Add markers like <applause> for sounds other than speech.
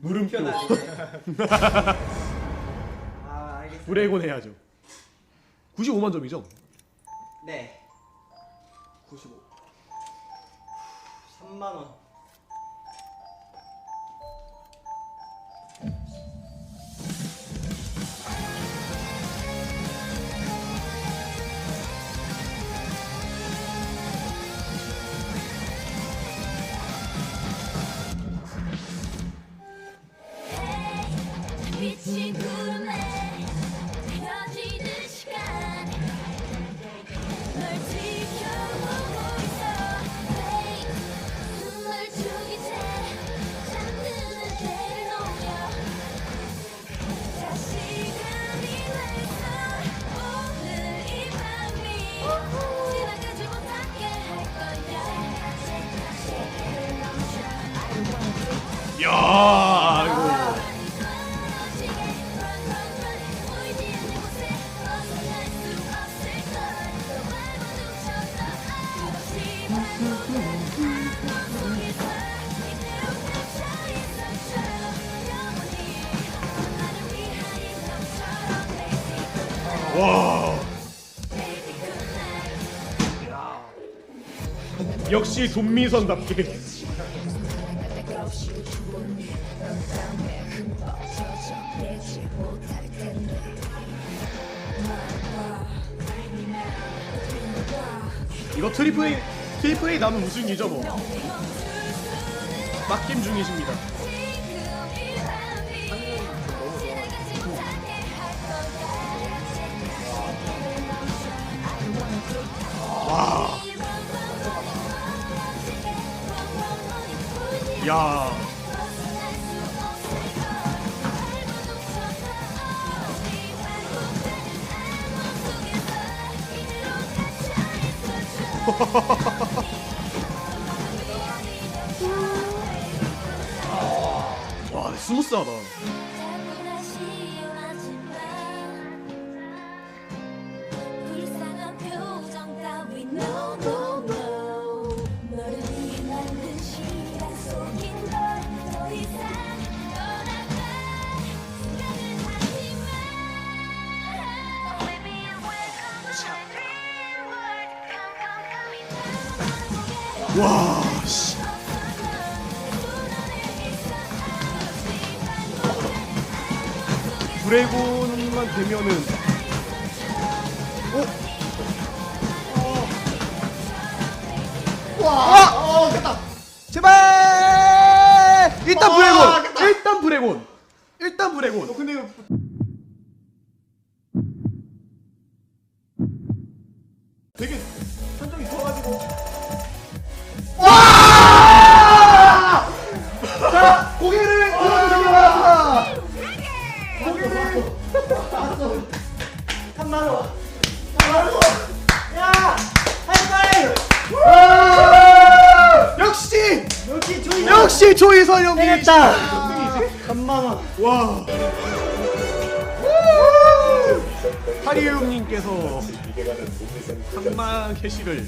물음표. 아 알겠습니다. 브레곤 해야죠. 95만 점이죠? 네. 95. 3만 원. 야 와. 역시 돈미선답게. 이거 트리플 A, 트리플 A 남은 우승이죠 뭐. 막힘 중이십니다. 야. <laughs> 와, 스무스하다. 와, 씨. 드래곤만 되면은 와, 어, 됐다. 제발. 일단 아, 브레곤! 됐다. 일단 브레곤! 일단 브레곤! 너 근데 이거 되게 선정이 좋아가지고. 조이선 형님! 때렸다. 3만 원. 와! 하리움님께서 상만 캐시를